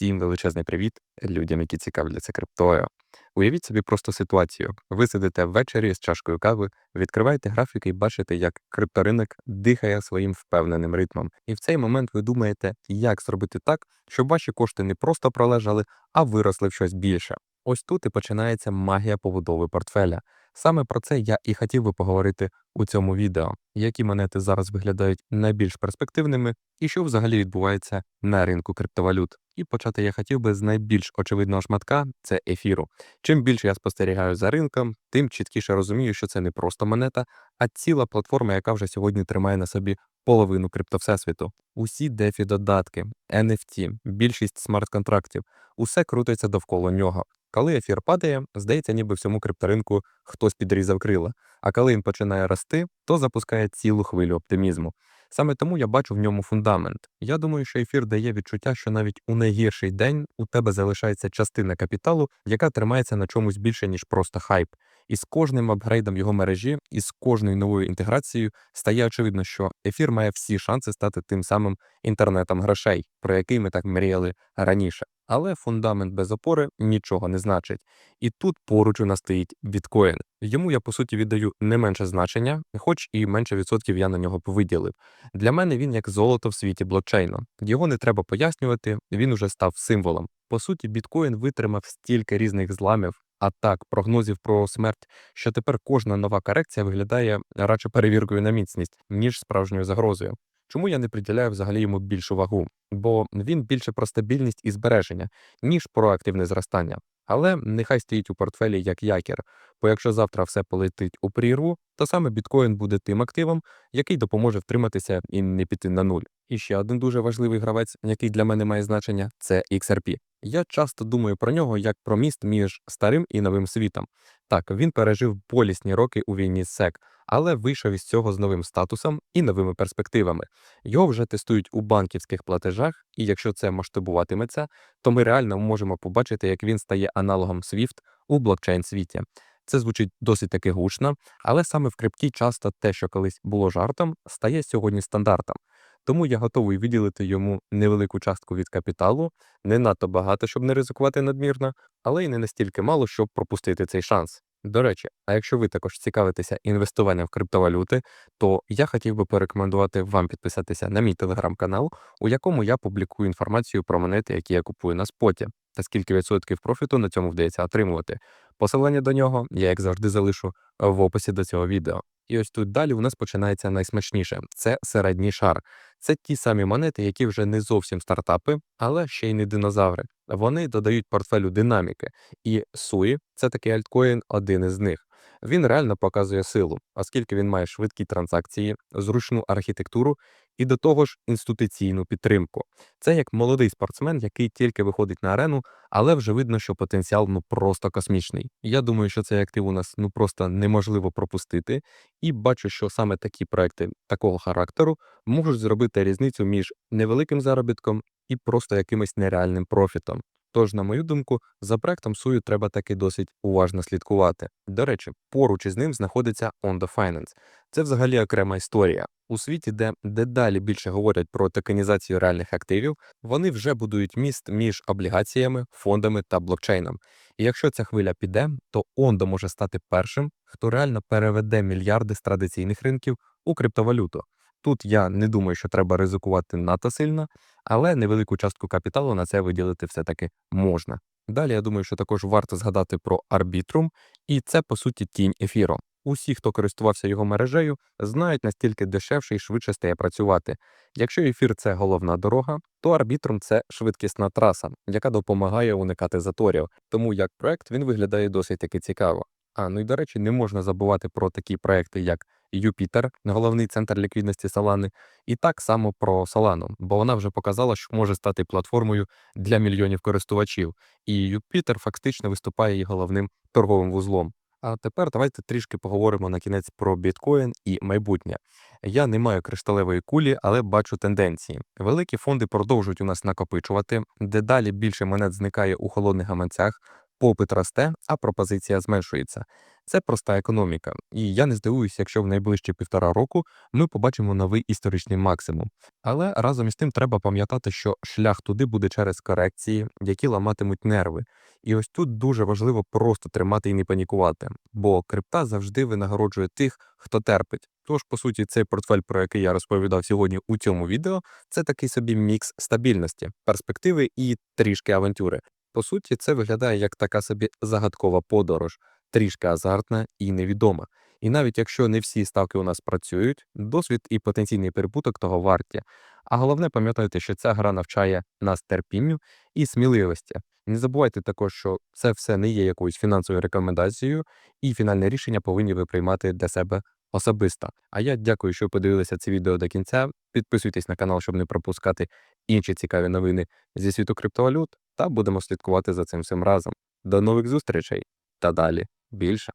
Всім величезний привіт людям, які цікавляться криптою. Уявіть собі просто ситуацію. Ви сидите ввечері з чашкою кави, відкриваєте графіки і бачите, як крипторинок дихає своїм впевненим ритмом. І в цей момент ви думаєте, як зробити так, щоб ваші кошти не просто пролежали, а виросли в щось більше. Ось тут і починається магія побудови портфеля. Саме про це я і хотів би поговорити у цьому відео, які монети зараз виглядають найбільш перспективними і що взагалі відбувається на ринку криптовалют. І почати я хотів би з найбільш очевидного шматка це ефіру. Чим більше я спостерігаю за ринком, тим чіткіше розумію, що це не просто монета, а ціла платформа, яка вже сьогодні тримає на собі половину криптовсесвіту. Усі дефі додатки, NFT, більшість смарт-контрактів, усе крутиться довкола нього. Коли ефір падає, здається, ніби всьому крипторинку хтось підрізав крила. А коли він починає рости, то запускає цілу хвилю оптимізму. Саме тому я бачу в ньому фундамент. Я думаю, що ефір дає відчуття, що навіть у найгірший день у тебе залишається частина капіталу, яка тримається на чомусь більше, ніж просто хайп. І з кожним апгрейдом його мережі, і з кожною новою інтеграцією стає очевидно, що ефір має всі шанси стати тим самим інтернетом грошей, про який ми так мріяли раніше. Але фундамент без опори нічого не значить. І тут поруч у нас стоїть біткоін. Йому я по суті віддаю не менше значення, хоч і менше відсотків я на нього б виділив. Для мене він як золото в світі блокчейну. Його не треба пояснювати, він уже став символом. По суті, біткоін витримав стільки різних зламів, атак, прогнозів про смерть, що тепер кожна нова корекція виглядає радше перевіркою на міцність, ніж справжньою загрозою. Чому я не приділяю взагалі йому більшу вагу? Бо він більше про стабільність і збереження, ніж про активне зростання. Але нехай стоїть у портфелі як якір, бо якщо завтра все полетить у прірву, то саме біткоін буде тим активом, який допоможе втриматися і не піти на нуль. І ще один дуже важливий гравець, який для мене має значення, це XRP. Я часто думаю про нього як про міст між старим і новим світом. Так, він пережив болісні роки у війні з SEC, але вийшов із цього з новим статусом і новими перспективами. Його вже тестують у банківських платежах, і якщо це масштабуватиметься, то ми реально можемо побачити, як він стає аналогом SWIFT у блокчейн світі. Це звучить досить таки гучно, але саме в крипті часто те, що колись було жартом, стає сьогодні стандартом. Тому я готовий виділити йому невелику частку від капіталу, не надто багато, щоб не ризикувати надмірно, але й не настільки мало, щоб пропустити цей шанс. До речі, а якщо ви також цікавитеся інвестуванням в криптовалюти, то я хотів би порекомендувати вам підписатися на мій телеграм-канал, у якому я публікую інформацію про монети, які я купую на споті, та скільки відсотків профіту на цьому вдається отримувати. Посилання до нього я, як завжди, залишу в описі до цього відео. І ось тут далі у нас починається найсмачніше це середній шар. Це ті самі монети, які вже не зовсім стартапи, але ще й не динозаври. Вони додають портфелю динаміки, і Суї це такий альткоін, один із них. Він реально показує силу, оскільки він має швидкі транзакції, зручну архітектуру і до того ж інституційну підтримку. Це як молодий спортсмен, який тільки виходить на арену, але вже видно, що потенціал ну просто космічний. Я думаю, що цей актив у нас ну просто неможливо пропустити, і бачу, що саме такі проекти такого характеру можуть зробити різницю між невеликим заробітком і просто якимось нереальним профітом. Тож, на мою думку, за проектом Сую треба таки досить уважно слідкувати. До речі, поруч із ним знаходиться Ondo Finance. Це взагалі окрема історія. У світі, де дедалі більше говорять про токенізацію реальних активів, вони вже будують міст між облігаціями, фондами та блокчейном. І якщо ця хвиля піде, то Ondo може стати першим, хто реально переведе мільярди з традиційних ринків у криптовалюту. Тут я не думаю, що треба ризикувати надто сильно, але невелику частку капіталу на це виділити все-таки можна. Далі я думаю, що також варто згадати про Arbitrum, і це по суті тінь ефіру. Усі, хто користувався його мережею, знають настільки дешевше і швидше стає працювати. Якщо ефір це головна дорога, то Arbitrum – це швидкісна траса, яка допомагає уникати заторів. Тому як проект він виглядає досить таки цікаво. А ну і до речі, не можна забувати про такі проекти, як Юпітер, головний центр ліквідності Solana, і так само про Solana, бо вона вже показала, що може стати платформою для мільйонів користувачів, і Юпітер фактично виступає її головним торговим вузлом. А тепер давайте трішки поговоримо на кінець про біткоін і майбутнє. Я не маю кришталевої кулі, але бачу тенденції. Великі фонди продовжують у нас накопичувати, дедалі більше монет зникає у холодних гаманцях, попит росте, а пропозиція зменшується. Це проста економіка, і я не здивуюся, якщо в найближчі півтора року ми побачимо новий історичний максимум. Але разом із тим треба пам'ятати, що шлях туди буде через корекції, які ламатимуть нерви. І ось тут дуже важливо просто тримати і не панікувати, бо крипта завжди винагороджує тих, хто терпить. Тож, по суті, цей портфель, про який я розповідав сьогодні у цьому відео, це такий собі мікс стабільності, перспективи і трішки авантюри. По суті, це виглядає як така собі загадкова подорож, трішки азартна і невідома. І навіть якщо не всі ставки у нас працюють, досвід і потенційний перебуток того варті. А головне, пам'ятайте, що ця гра навчає нас терпінню і сміливості. Не забувайте також, що це все не є якоюсь фінансовою рекомендацією, і фінальне рішення повинні ви приймати для себе особисто. А я дякую, що подивилися це відео до кінця. Підписуйтесь на канал, щоб не пропускати інші цікаві новини зі світу криптовалют, та будемо слідкувати за цим всім разом. До нових зустрічей та далі більше.